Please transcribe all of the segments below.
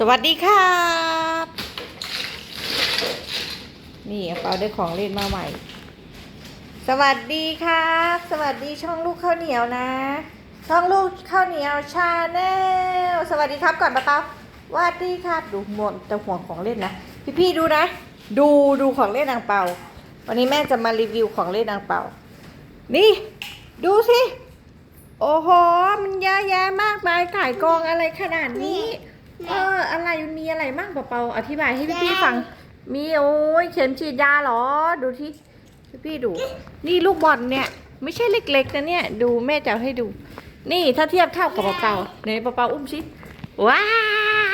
สวัสดีครับ นี่เอาเปาได้ของเล่นมาใหม่ สวัสดีครับ สวัสดีช่องลูกข้าวเหนียวนะ ช่องลูกข้าวเหนียวชาแนลสวัสดีครับก่อนปะเปาสวัสดีครับ ดูหมดแต่ห่วงของเล่นนะ พี่ๆดูนะ ดูดูของเล่นนางเปา วันนี้แม่จะมารีวิวของเล่นนางเปา นี่ ดูสิ โอ้โห มันเยอะแยะมากมายก่ายกองอะไรขนาดนี้ เอออะไรมีอะไรบ้างเปล่าๆอธิบายให้พี่ๆฟัง มีโอ้ยเข็มฉีดยาเหรอ ดูที่พี่ๆดู นี่ลูกบอลเนี่ย ไม่ใช่เล็กๆนะเนี่ย ดูแม่จะเอาให้ดู นี่ถ้าเทียบเท่ากับเปาๆไหนเปาๆอุ้มสิว้า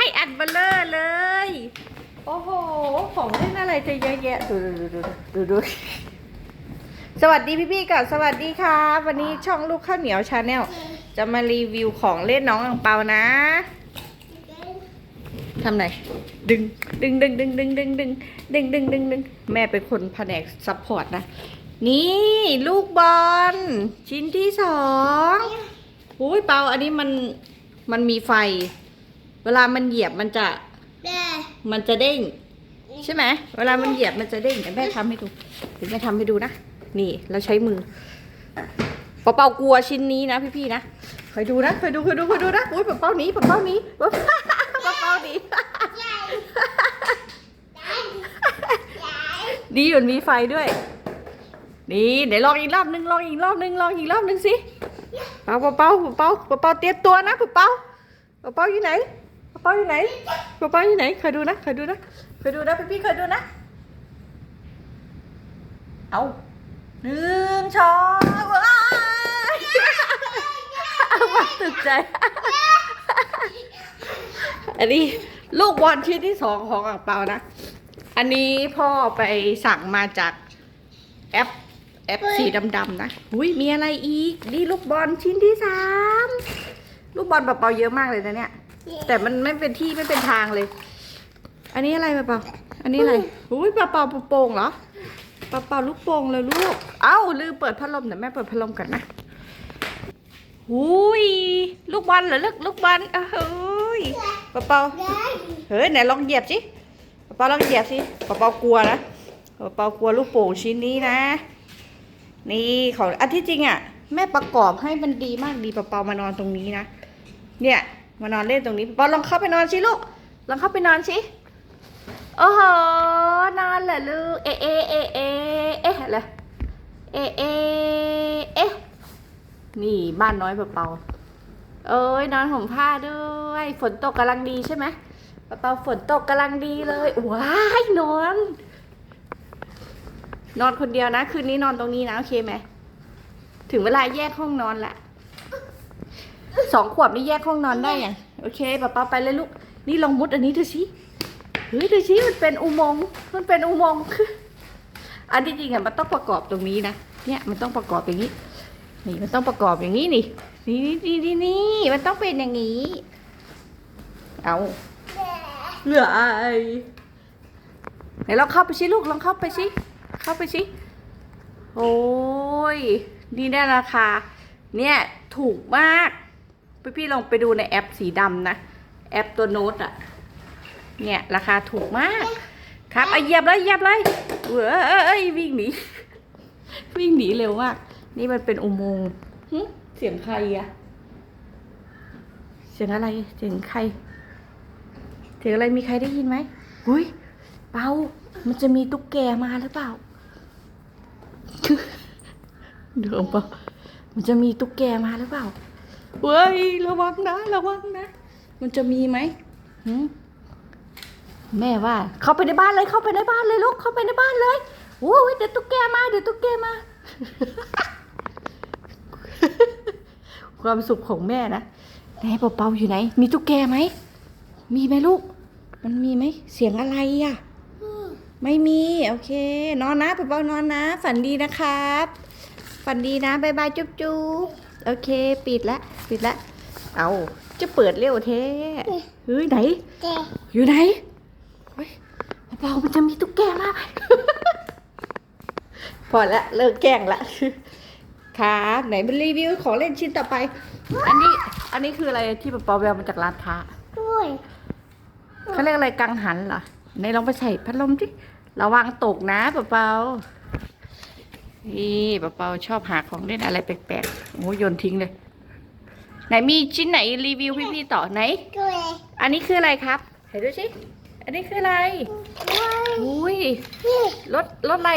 ยอัดเบลเลอร์เลย โอ้โห ของเล่นอะไรจะเยอะแยะ ดูดูดูดูดูสวัสดีพี่ๆก่อนสวัสดีค่ะวันนี้ช่องลูกข้าวเหนียวชาแนลจะมารีวิวของเล่นน้องอังเปานะ ทำไหนดึงดึงดึงดึงดึงดึงดึงดึงดึงดึงดึงแม่เป็นคนแผนกซัพพอร์ตนะ นี่ลูกบอลชิ้นที่สองอุ้ยเปาอันนี้มันมันมีไฟ เวลามันเหยียบมันจะแม่มันจะเด้ง ใช่ไหมเวลามันเหยียบมันจะเด้งเดี๋ยวแม่ทำให้ดูเดี๋ยวแม่ทำให้ดูนะนี่เราใช้มือเปาเปากลัวชิ้นนี้นะพี่ๆนะคอยดูนะคอยดูคอยดูคอยดูนะอุ้ยเปาเปาหนีเปาเปาหนีเปาเปาเปาหนี ดีมันมีไฟด้วย นี่เดี๋ยวลองอีกรอบนึงลองอีกรอบนึงลองอีกรอบนึงสิเป่าเป่าเปาเปาเปาเปาเตรียมตัวนะเปาเปาเปาเปาอยู่ไหนเปาเปาอยู่ไหนเปาเปาอยู่ไหนเคยดูนะเคยดูนะเคยดูนะพี่ๆคยดูนะ เอาหนึ่งช้อนว้ายเอามาตึกใจ อันนี้ลูกบอลชิ้นที่สองของอ่างเปานะ อันนี้พ่อไปสั่งมาจากแอปแอปสีดำๆนะอุ้ยมีอะไรอีก นี่ลูกบอลชิ้นที่สามลูกบอลเปาๆเยอะมากเลยนะเนี่ย แต่มันไม่เป็นที่ไม่เป็นทางเลย อันนี้อะไรเปล่าๆอันนี้อะไรอุ้ยเปล่าๆโป่งๆเหรอเปาเปาลูกโป่งเลยลูก เอ้าลืมเปิดพัดลมเดี๋ยวแม่เปิดพัดลมกันนะหุยลูกบอลเหรอลูกลูกบอลเอ้ยเปาเปาเฮ้ยไหนลองเหยียบสิ เปาเปาลองเหยียบสิเปาเปากลัวนะเปาเปากลัวลูกโป่งชิ้นนี้นะ นี่ของอันที่จริงอะ แม่ประกอบให้มันดีมากดีเปาเปามานอนตรงนี้นะ เนี่ยมานอนเล่นตรงนี้เปาเปาลองเข้าไปนอนสิลูก ลองเข้าไปนอนสิโอ้โหนอนเหรอลูก เอเอเอเอเอ๊ะอะไรเอเอเอ๊ะนี่บ้านน้อยเปาเอ้ยนอนห่มผ้าด้วย ฝนตกกำลังดีใช่ไหม เปาฝนตกกำลังดีเลยว้ายนอน นอนคนเดียวนะ คืนนี้นอนตรงนี้นะ โอเคไหม ถึงเวลาแยกห้องนอนละสองขวบนี่แยกห้องนอนได้ยังโอเคเปาไปเลยลูก นี่ลองมุดอันนี้ดูสิเฮ้ยดูสิมันเป็นอุโมงค์มันเป็นอุโมงค์อันที่จริงอะมันต้องประกอบตรงนี้นะเนี่ยมันต้องประกอบอย่างนี้ นี่มันต้องประกอบอย่างนี้นี่นี่นี่นี่นี่นี่มันต้องเป็นอย่างนี้ เอา เหลือไอไหนลองเข้าไปสิลูกลองเข้าไปสิเข้าไปสิโอ้ยนี่ได้ราคา เนี่ยถูกมาก พี่พี่ๆลองไปดูในแอปสีดำนะ แอปตัวโน้ตอะเนี่ยราคาถูกมาก ครับเอาเหยียบเลยเหยียบเลยเว้ยวิ่งหนีวิ่งหนีเร็วมากนี่มันเป็นอุโมงค์เสียงใครอะเสียงอะไรเสียงใคร เสียงอะไรมีใครได้ยินไหมหุยเปามันจะมีตุ๊กแกมาหรือเปล่าเดี๋ยวเปล่ามันจะมีตุ๊กแกมาหรือเปล่าเว้ยระวังนะระวังนะ มันจะมีไหมหึแม่ว่า เข้าไปในบ้านเลยเข้าไปในบ้านเลยลูกเข้าไปในบ้านเลยโอ้ยเดี๋ยวตุ๊กแกมาเดี๋ยวตุ๊กแกมา ความสุขของแม่นะไหนเป่าๆอยู่ไหน มีตุ๊กแกไหมมีไหมลูก มันมีไหมเสียงอะไรอะ ไม่มี โอเค นอนนะเปาๆนอนนะ ฝันดีนะครับ ฝันดีนะบายบายจุ๊บจุ๊บโอเค ปิดละ ปิดละ เอาจะเปิดเร็วเท่เฮ้ยไหนเจ๊อยู่ไหนเฮ้ยเบาๆมันจะมีตุ๊กแกมาไหมพอละเลิกแกล้งละครับไหนเป็นรีวิวของเล่นชิ้นต่อไป อันนี้ อันนี้คืออะไรที่เปาๆไปเอามาจากร้านค้าด้วย เขาเรียกอะไรกังหันเหรอไหนลองไปใส่พัดลมดิระวังตกนะเปาเปานี่เปาเปาชอบหาของเล่นอะไรแปลกๆโอ้โยนทิ้งเลย ไหนมีชิ้นไหนรีวิวพี่ๆต่อไหนก็เลยอันนี้คืออะไรครับเห็นดูสิอันนี้คืออะไรว้ายอุ้ยนี่รถรถอะไร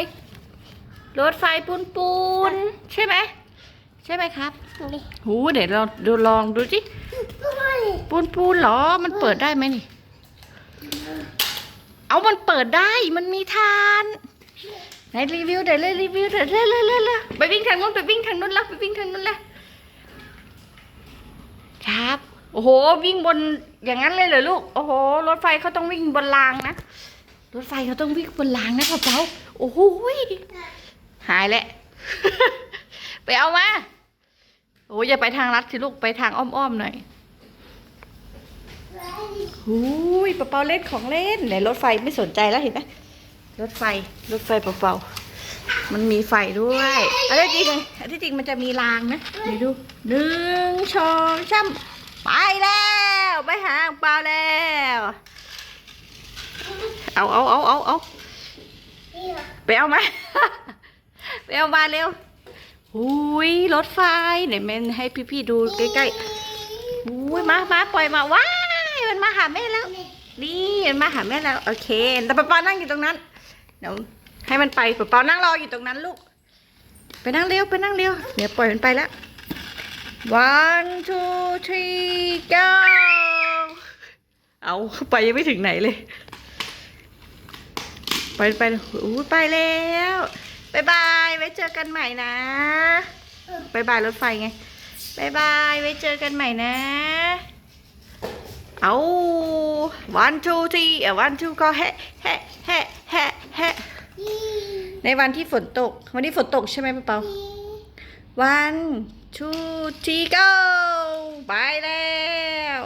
รถไฟปูนปูนๆใช่ไหมใช่ไหมครับนี่หูเดี๋ยวเราดูลองดูสิว้ายปูนปูนๆเหรอมันเปิดได้ไหมนี่ เอามันเปิดได้ มันมีทานไหนรีวิวเดี๋ยวเลยรีวิวเดี๋ยวเลยเลยเลยเลยไปวิ่งทางนู้นไปวิ่งทางนู้นแล้วไปวิ่งทางนู้นแล้วครับ โอ้โห วิ่งบนอย่างนั้นเลยเหรอลูก โอ้โห รถไฟเขาต้องวิ่งบนรางนะ รถไฟเขาต้องวิ่งบนรางนะพ่อเป้าโอ้โหหายแล้ว ไปเอามา โอ้ยอย่าไปทางลัดสิลูก ไปทางอ้อมๆหน่อย หูยเปาเล่นของเล่นไหนรถไฟไม่สนใจแล้วเห็นไหมรถไฟรถไฟเปาๆมันมีไฟด้วยอันที่จริงอันที่จริงมันจะมีรางนะเดี๋ยวดูหนึ่งสองสามไปแล้วไปหางเปล่าแล้วเอาเอาเอาเอาเอาไปเอามาไปเอามาเร็วหูยรถไฟไหนแม่ให้พี่ๆดูใกล้ๆอุ้ยมามาปล่อยมาว้า มันมาหาแม่แล้ว นี่มันมาหาแม่แล้ว โอเค แต่ปะปานั่งอยู่ตรงนั้น เดี๋ยวให้มันไปปะปานั่งรออยู่ตรงนั้นลูก ไปนั่งเร็ว ไปนั่งเร็ว เดี๋ยวปล่อยมันไปแล้ว one two three go เอาไปยังไม่ถึงไหนเลย ไปไปอู้ไปแล้วบายบายไว้เจอกันใหม่นะบายบายรถไฟไงบายบายไว้เจอกันใหม่นะ เอา one two three one two ก็แฮะแฮะแฮะแฮะแฮะในวันที่ฝนตก วันนี้ฝนตกใช่ไหมป้าเปา one two three go ไปแล้ว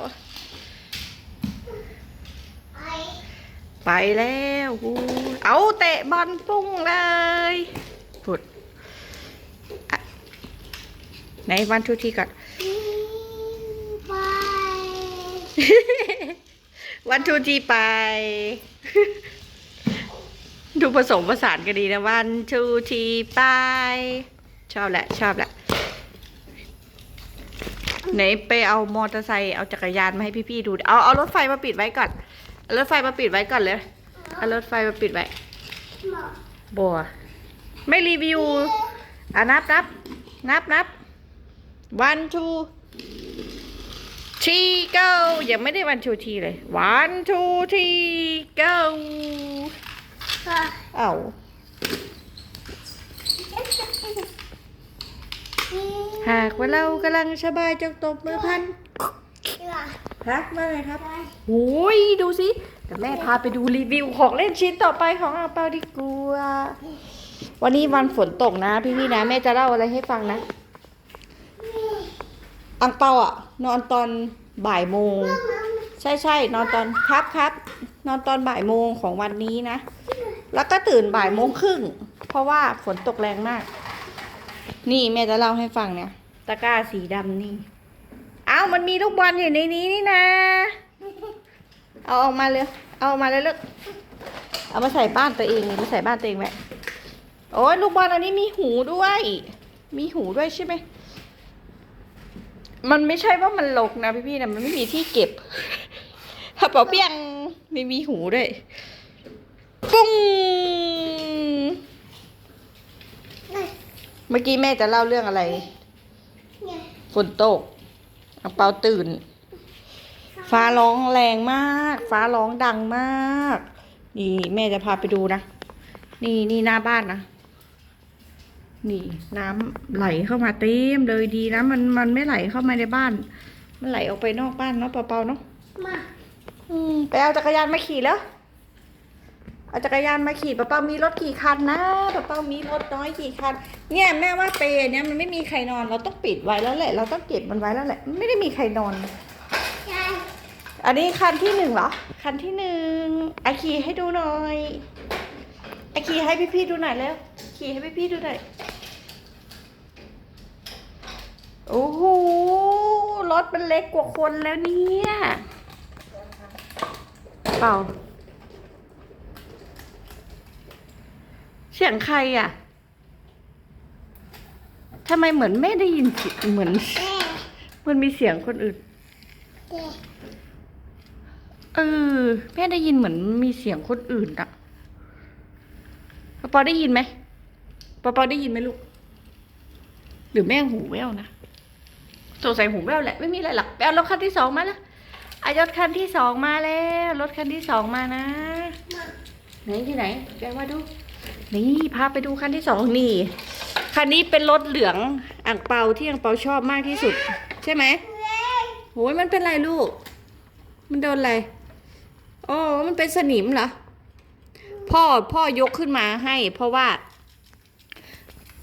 ไปแล้วเอาเตะบอลปุ้งเลยพุดอะไหนวันทูทีก่อน วันทูทีไป ดูผสมผสานกันดีนะวันทูทีไป ชอบแหละ ชอบแหละ ไหนไปเอามอเตอร์ไซค์เอาจักรยานมาให้พี่ๆดู เอาเอารถไฟมาปิดไว้ก่อนเอารถไฟมาปิดไว้ก่อนเลยเอารถไฟมาปิดไว้บัวไม่รีวิวอะนับนับนับนับ one two three go ยังไม่ได้ one two three เลย one two three go ก็เอ้านี่หากว่าเรากำลังสบายจงตบมือพันนี่ล่ะครับว่าไงครับไปโอ้ยดูสิแต่แม่พาไปดูรีวิวของเล่นชิ้นต่อไปของอาเปาดีกว่าวันนี้วันฝนตกนะ พี่ๆนะ แม่จะเล่าอะไรให้ฟังนะ อังเปาอะ นอนตอนบ่ายโมง ใช่ใช่นอนตอนครับครับนอนตอนบ่ายโมงของวันนี้นะ แล้วก็ตื่นบ่ายโมงครึ่ง เพราะว่าฝนตกแรงมาก นี่แม่จะเล่าให้ฟังเนี่ยตะกร้าสีดำนี่ เอ้ามันมีลูกบอลอยู่ในนี้นี่นะ เอาออกมาเลย เอาออกมาเลยลูกเอามาใส่บ้านตัวเองมาใส่บ้านตัวเองไว้โอ้ยลูกบอลอันนี้มีหูด้วย มีหูด้วยใช่ไหม มันไม่ใช่ว่ามันลกนะพี่ๆนะมันไม่มีที่เก็บกระเป๋าเปียงไม่มีหูด้วย ปุ้ง เมื่อกี้แม่จะเล่าเรื่องอะไร ฝนตกอังเป๋าตื่น ฟ้าร้องแรงมาก ฟ้าร้องดังมาก นี่แม่จะพาไปดูนะ นี่นี่หน้าบ้านนะ นี่น้ำไหลเข้ามาเต็มเลยดีนะมันมันไม่ไหลเข้ามาในบ้าน มันไหลออกไปนอกบ้านเนาะเปล่าๆเนาะมาอืมไปเอาจักรยานมาขี่แล้วเอาจักรยานมาขี่ป้าเป้ามีรถกี่คันนะป้าเป้ามีรถน้อยกี่คัน เนี่ยแม่ว่าเปรย์เนี่ยมันไม่มีใครนอนเราต้องปิดไว้แล้วแหละ เราต้องเก็บมันไว้แล้วแหละ ไม่ได้มีใครนอนใช่อันนี้คันที่หนึ่งเหรอ คันที่หนึ่งไอะขี่ให้ดูหน่อยไอะขี่ให้พี่ๆดูหน่อยแล้ว ขี่ให้พี่ๆดูหน่อย โอ้โหรถมันเล็กกว่าคนแล้วเนี่ยเปล่า เสียงใครอะทำไมเหมือนไม่ได้ยินเหมือนมันมีเสียงคนอื่นเด็กเออแม่ได้ยินเหมือนมีเสียงคนอื่นอะปอปอได้ยินไหมปอปอได้ยินไหมลูก หรือแม่หูแว่วนะ สงสัยหูแว่วแหละไม่มีอะไรหรอกไปเอารถคันที่สองมาแล้วอายศคันที่สองมาแล้วรถคันที่สองมานะไหนที่ไหนแปลว่าดู นี่พาไปดูคันที่สองนี่คันนี้เป็นรถเหลืองอ่างเปาที่อ่างเปาชอบมากที่สุด ใช่ไหมโอ้ยมันเป็นไรลูก มันโดนอะไรอ๋อมันเป็นสนิมเหรอพ่อพ่อยกขึ้นมาให้ เพราะว่า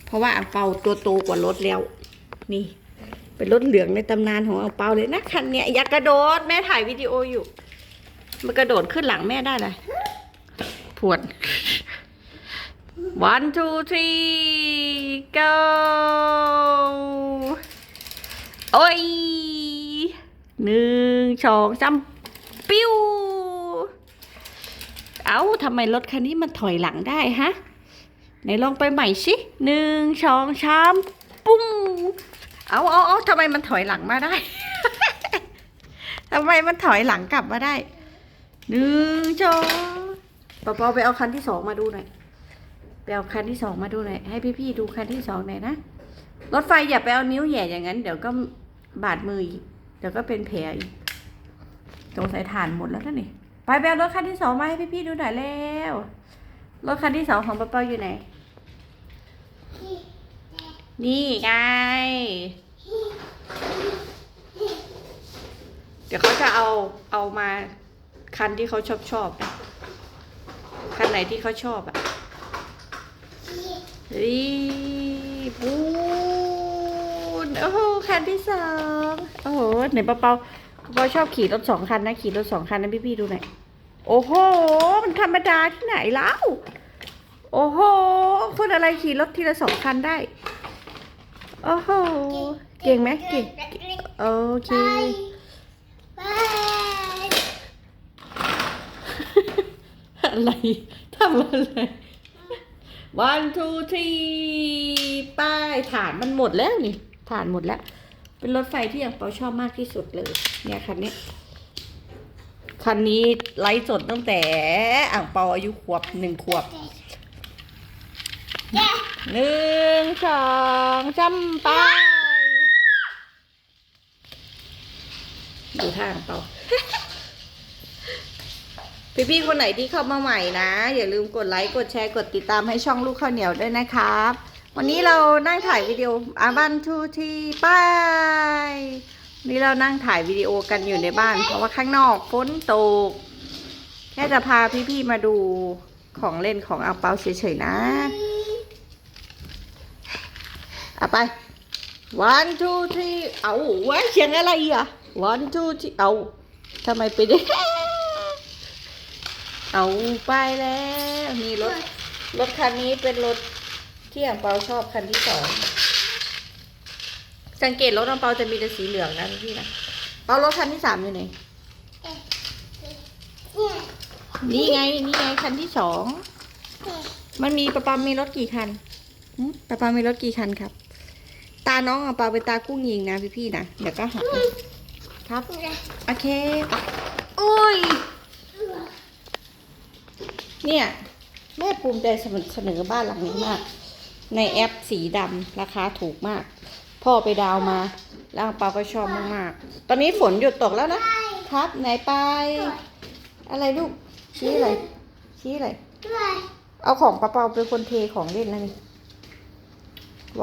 เพราะว่าอ่างเปาตัวโตกว่ารถแล้ว นี่ เป็นรถเหลืองในตำนานของอ่างเปาเลยนะคันเนี้ยอย่ากระโดดแม่ถ่ายวิดีโออยู่ มันกระโดดขึ้นหลังแม่ได้เลยปวด one two three go โอ้ยหนึ่งสองสามปิ้ว เอ้าทำไมรถคันนี้มันถอยหลังได้ฮะ ไหนลองไปใหม่สิหนึ่งสองสามปุ้ง เอาเอาเอาทำไมมันถอยหลังมาได้ ทำไมมันถอยหลังกลับมาได้หนึ่งสอปอปอไปเอาคันที่สองมาดูหน่อย ไปเอาคันที่สองมาดูหน่อย ให้พี่ๆดูคันที่สองหน่อยนะ รถไฟอย่าไปเอานิ้วแย่อย่างนั้น เดี๋ยวก็บาดมืออีก เดี๋ยวก็เป็นแผลอีกสงสัยฐานหมดแล้วท่านนี่ ไปไปเอารถคันที่สองมาให้พี่ๆดูหน่อยแล้ว รถคันที่สองของปอปออยู่ไหน นี่ไง เดี๋ยวเขาจะเอาเอามาคันที่เขาชอบชอบนะคันไหนที่เขาชอบอะรีบูนโอ้โหคันที่สองโอ้โหไหนเปาเปาเปาชอบขี่รถสองคันนะขี่รถสองคันนะพี่ๆดูหน่อยโอ้โห มันธรรมดาที่ไหนแล้ว โอ้โห คนอะไรขี่รถทีละสองคันได้ โอ้โห เก่งไหมเก่งโอเคไปอะไรทำอะไร one two three ป้ายฐานมันหมดแล้วนี่ฐานหมดแล้ว เป็นรถไฟที่อย่างเปาชอบมากที่สุดเลย เนี่ยคันนี้ คันนี้ไลฟ์สดตั้งแต่อ่างเปาอายุขวบหนึ่งขวบเด็ก หนึ่งสองจำไปดูทางเปล่าพี่ๆคนไหนที่เข้ามาใหม่นะ อย่าลืมกดไลค์กดแชร์กดติดตามให้ช่องลูกข้าวเหนียวด้วยนะครับ วันนี้เรานั่งถ่ายวิดีโออาบันทูทีป้ายนนี้เรานั่งถ่ายวิดีโอกันอยู่ในบ้าน เพราะว่าข้างนอกฝนตก แค่จะพาพี่ๆมาดูของเล่นของอาเปาเฉยๆนะ เอาไป one two three เอาไว้เสียงอะไรอะ one two three เอาทำไมไปได้เอาไปแล้วนี่รถรถคันนี้เป็นรถที่อ่างเปาชอบคันที่สอง สังเกตรถอ่างเปาจะมีแต่สีเหลืองนะพี่นะเปารถคันที่สามอยู่ไหนนี่ไงนี่ไงคันที่สอง มันมีปะปามีรถกี่คันหึปะปามีรถกี่คันครับ ตาน้องอะปาเป็นตากุ้งยิงนะพี่พี่ๆนะเดี๋ยวก็หายครับโอเคโอ้ยเนี่ย แม่ภูมิใจเสนอบ้านหลังนี้มาก ในแอปสีดำราคาถูกมาก พ่อไปดาวน์มาแล้วอังเปาก็ชอบมากๆ ตอนนี้ฝนหยุดตกแล้วนะครับไหนไป อะไรลูกชี้อะไรชี้อะไรด้วยเอาของปะเปาเป็นคนเทของเล่นแล้วนี่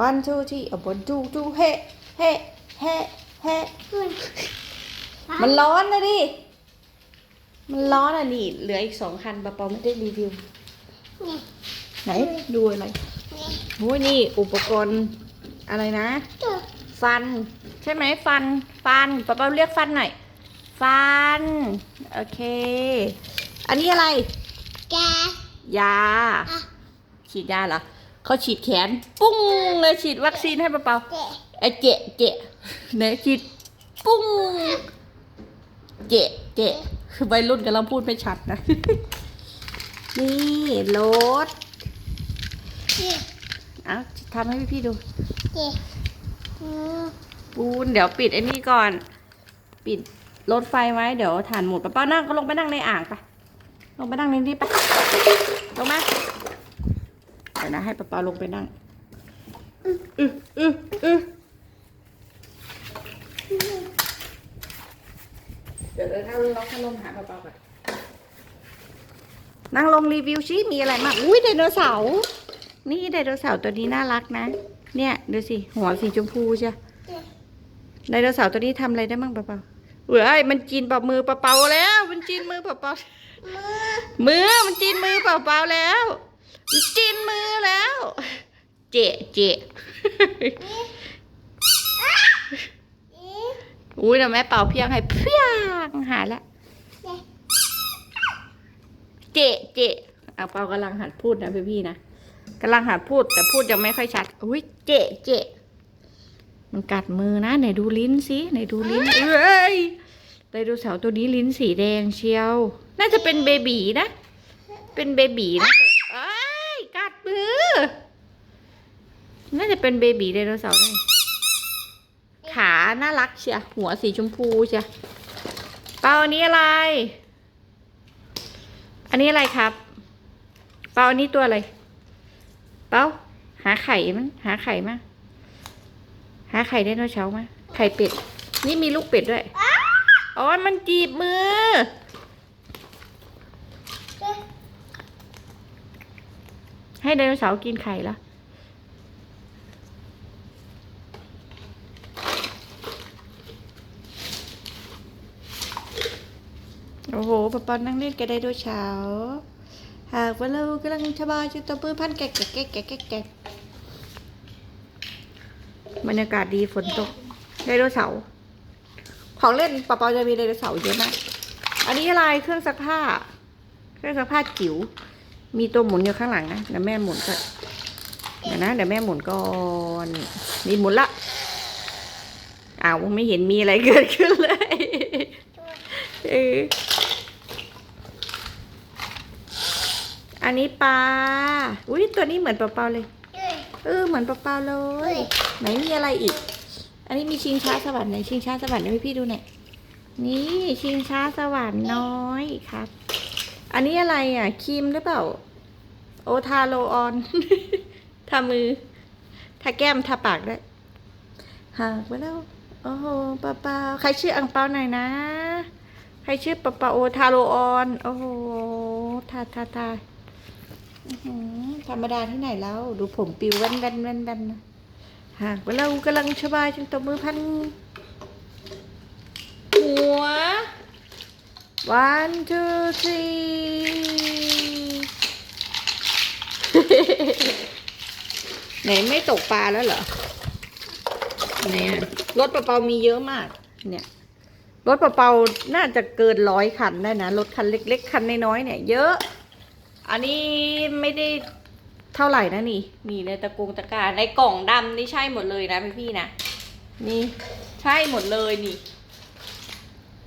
one two three เอา one two two เฮ้เฮ้เฮ้เฮ้ด้วยมันร้อนนะดิ มันร้อนอะนี่ เหลืออีกสองคันปะเปาไม่ได้รีวิวเนี่ยไหนดูอะไรเนี่ยโอ้ยนี่อุปกรณ์อะไรนะตัวฟัน ใช่ไหมฟัน ฟันปะเปาเรียกฟันหน่อย ฟัน โอเค อันนี้อะไร แก ยาอะฉีดยาเหรอ เขาฉีดแขน ปุ้งเลยฉีดวัคซีนให้เปาเด็กๆไอ้เจเจไหนฉีดปุ้งเจเจวัยรุ่นกันเราพูดไม่ชัดนะ นี่รถเอาทำให้พี่ๆดู ปูนเดี๋ยวปิดไอ้นี่ก่อน ปิดรถไฟไว้เดี๋ยวถ่านหมดป้าป้านั่งก็ลงไปนั่งในอ่างไป ลงไปนั่งในนี้ไปลงมา นะ ให้ป้าปาลงไปนั่งอืออืออือเดี๋ยวเดี๋ยวถ้าล็อกพัดลมหาป้าปาก่อนนั่งลงรีวิวชิมีอะไรมาอุ้ยไดโนเสาร์นี่ไดโนเสาร์ตัวนี้น่ารักนะ เนี่ยดูสิหัวสีชมพูใช่ไดโนเสาร์ตัวนี้ทำอะไรได้บ้างเปล่าเว้ยมันจีนเปล่ามือเปล่าแล้ว มันจีนมือเปล่ามือมือมันจีนมือเปล่าๆแล้ว มันจีนมือแล้ว เจ๊เจอ๊ะอุ้ยเดี๋ยวแม่เป่าเพียงให้เพียงหายละเจ๊เจ๊เจเอาเป่ากำลังหัดพูดนะพี่พี่ๆนะกำลังหัดพูดแต่พูดยังไม่ค่อยชัด อุ้ยเจ๊เจ๊มันกัดมือนะไหนดูลิ้นสิไหนดูลิ้นเอ้ยไดโนเสาร์ตัวนี้ลิ้นสีแดงเชียว น่าจะเป็นเบบีนะ เป็นเบบีนะ ยกัดมือน่าจะเป็นเบบีไดโนเสาร์ได้ขาน่ารักเชียหัวสีชมพูเชียเปาอันนี้อะไร อันนี้อะไรครับ เปาอันนี้ตัวอะไร เปาหาไข่มัน หาไข่มา หาไข่ไดโนเสาร์มา ไข่เป็ด นี่มีลูกเป็ดด้วย อ๋อ มันจีบมือ เจ๊ ให้ไดโนเสาร์กินไข่แล้วโอ้โหปปอนนั่งเล่นกับไดโนเสาร์หากว่าเรากำลังชบายจะตบมือพันแกะแกะแกะแกะแกะแกะบรรยากาศดีฝนตกไดโนเสาร์ของเล่นปะปอจะมีไดโนเสาร์เยอะมาก อันนี้อะไรเครื่องซักผ้า เครื่องซักผ้าจิ๋ว มีตัวหมุนอยู่ข้างหลังนะเดี๋ยวแม่หมุนก่อนเดี๋ยวนะเดี๋ยวแม่หมุนก่อนนี่หมุนละอ้าวไม่เห็นมีอะไรเกิดขึ้นเลยเอออันนี้ปลา อุ้ยตัวนี้เหมือนปลาเปาเลยเจ๊เออเหมือนปลาเปาเลย ไหนมีอะไรอีก อันนี้มีชิงช้าสวรรค์ไหนชิงช้าสวรรค์ให้พี่ดูหน่อย นี่ชิงช้าสวรรค์น้อยครับ อันนี้อะไรอะครีมหรือเปล่า โอทาโลออนทามือทาแก้มทาปากได้หากไปแล้ว โอ้โหปาปาใครชื่ออังเปาหน่อยนะ ใครชื่อปาปาโอทาโลออน โอ้โหทาทาทาธรรมดาที่ไหนแล้ว ดูผมปิวแว่นแว่นแว่นแว่นนะหากว่าเรากำลังสบายจนตบมือพัน หัว one two three ไหนไม่ตกปลาแล้วเหรอ ไหนอะรถปะเปามีเยอะมาก เนี่ย รถปะเปาน่าจะเกินร้อยคันได้นะ รถคันเล็ก ๆ คันน้อยๆเนี่ย เยอะ อันนี้ไม่ได้เท่าไหร่นะนี่ นี่ในตะกรงตะกร้าในกล่องดำนี่ใช่หมดเลยนะพี่ๆนะ นี่ ใช่หมดเลยนี่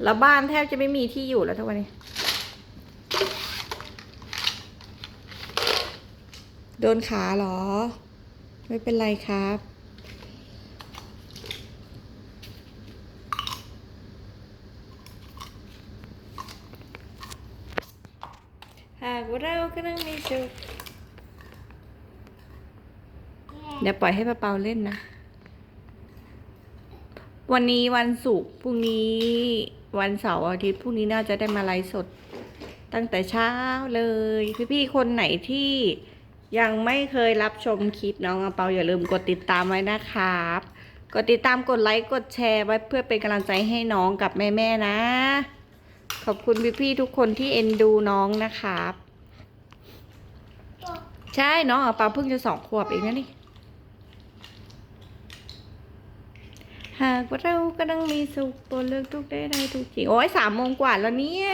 แล้วบ้านแทบจะไม่มีที่อยู่แล้วทุกวันนี้ โดนขาเหรอ ไม่เป็นไรครับ หากว่าเราก็นั่งมีสุขเดี๋ยวปล่อยให้ป้าเปาเล่นนะ วันนี้วันศุกร์พรุ่งนี้ วันเสาร์อาทิตย์พรุ่งนี้น่าจะได้มาไลฟ์สด ตั้งแต่เช้าเลย พี่ๆคนไหนที่ยังไม่เคยรับชมคลิปน้องอังเปาอย่าลืมกดติดตามไว้นะครับ กดติดตามกดไลค์กดแชร์ไว้เพื่อเป็นกำลังใจให้น้องกับแม่ๆนะ ขอบคุณพี่ๆทุกคนที่เอ็นดูน้องนะครับ ใช่น้องอังเปาเพิ่งจะสองขวบเองนะนี่ หากว่าเราก็ต้องมีสุขตัวเลือกทุกได้ได้ทุกจริงโอ้ยสามโมงกว่าแล้วเนี่ย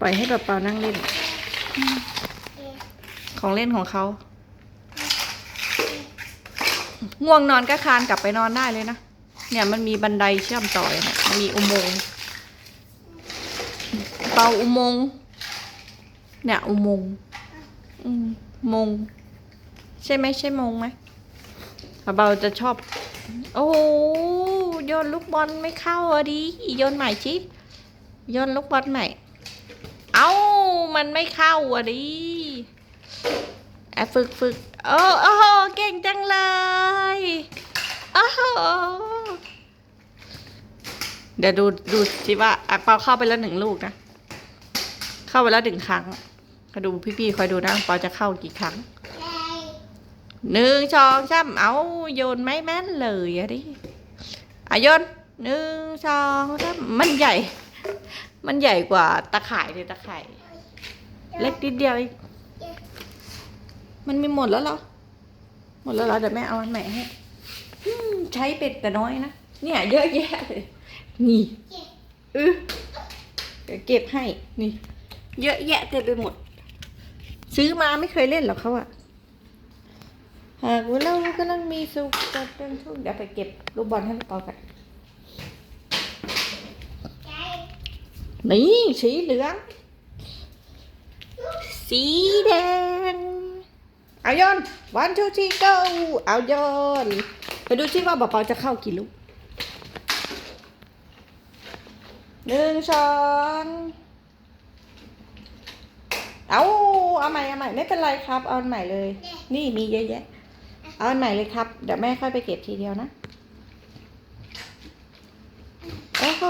ปล่อยให้แบบเปานั่งเล่น ของเล่นของเขาง่วงนอนก็คานกลับไปนอนได้เลยนะ เนี่ยมันมีบันไดเชื่อมต่อยนะมีอุโมงค์เป่าอุโมงค์เนี่ยอุโมงค์อืมมง ใช่ไหมใช่มงไหมเบาจะชอบ โอ้โหโยนลูกบอลไม่เข้าอะดิโยนใหม่ชิโยนลูกบอลใหม่ เอ้ามันไม่เข้าอะดิอะฝึกฝึกโอ้โอ้โหเก่งจังเลยโอ้โหเดี๋ยวดูดูสิว่าอะเปาเข้าไปแล้วหนึ่งลูกนะ เข้าไปแล้วหนึ่งครั้งก็ดูพี่ๆคอยดูนะเปาจะเข้ากี่ครั้ง หนึ่งสองสามเอาโยนไม่แม่นเลยอะดิอะโยนหนึ่งสองสามมันใหญ่ มันใหญ่กว่าตะข่ายเลยตะข่ายเล็กนิดเดียวเองมันมีหมดแล้วเหรอ หมดแล้วเหรอเดี๋ยวแม่เอาอันใหม่ให้ใช้เป็ดแต่น้อยนะ เนี่ย เยอะแยะเลยนี่เออเดี๋ยวเก็บให้ นี่ เยอะแยะเต็มไปหมด ซื้อมาไม่เคยเล่นหรอกเขาอะ หากว่าเรากำลังมีสุขจะเป็นทุกข์เดี๋ยวไปเก็บลูกบอลให้ปอกันใช่นี่สีเหลือง สีแดง เอาโยนวันทูทีโกเอาโยนไปดูซิว่าปอจะเข้ากี่ลูกหนึ่งสองเอาเอาใหม่เอาใหม่ไม่เป็นไรครับ เอาใหม่เลย นี่มีเยอะแยะ เอาอันใหม่เลยครับ เดี๋ยวแม่ค่อยไปเก็บทีเดียวนะ โอ้โห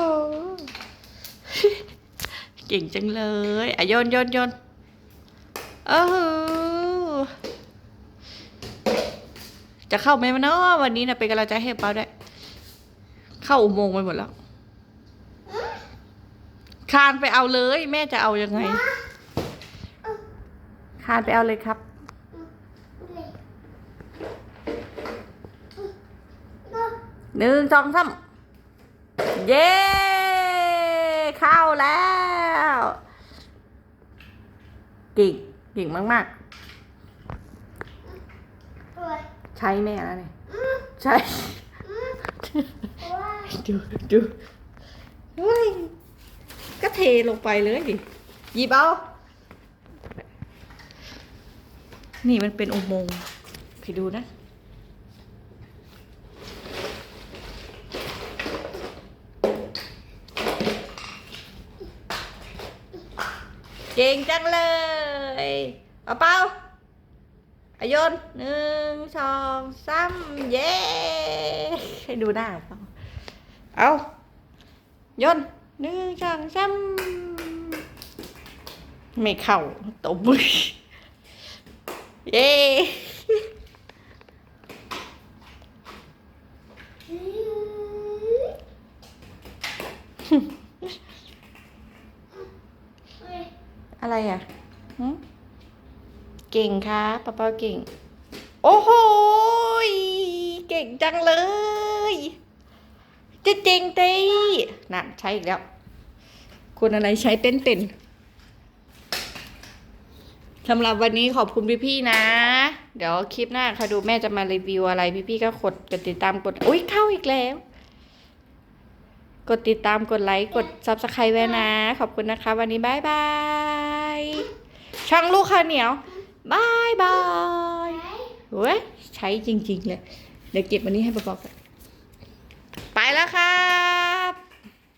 เก่งจังเลยอะโยนโยนโยนโอ้โห จะเข้าไหมเนาะวันนี้นะเป็นกำลังใจให้เปาด้วย เข้าอุโมงค์ไปหมดแล้ว คานไปเอาเลย แม่จะเอายังไง คานไปเอาเลยครับ หนึ่งสองสามเย้เข้าแล้วเก่งเก่งมาก ๆ ใช้แม่แล้วเนี่ยใช่ดูดูเฮ้ยก็เทลงไปเลยดิหยิบเอานี่มันเป็นอุโมงค์ไปดูนะ เก่งจังเลยเอาเป้าอายนหนึ่งสองสามเย้ให้ดูหน้าเอาเอายนหนึ่งสองสามไม่เข้าตบมือเย้ อะไรอะหึเก่งครับป้าป้าเก่ง โอ้โหยเก่งจังเลยจะเจงเต้นั่นใช้อีกแล้ว คุณอะไรใช้เต้นเต้นสำหรับวันนี้ขอบคุณพี่ๆนะ เดี๋ยวคลิปหน้าค่ะดูแม่จะมารีวิวอะไร พี่ๆก็กดกดติดตามกดอุ้ยเข้าอีกแล้ว กดติดตามกดไลค์กด subscribe ไว้นะ ขอบคุณนะคะ วันนี้บายบาย ช่างลูกค้าเหนียวบายบายเว้ยใช้จริง ๆ เลย เดี๋ยวเก็บวันนี้ให้ประกอบไปแล้วค่ะ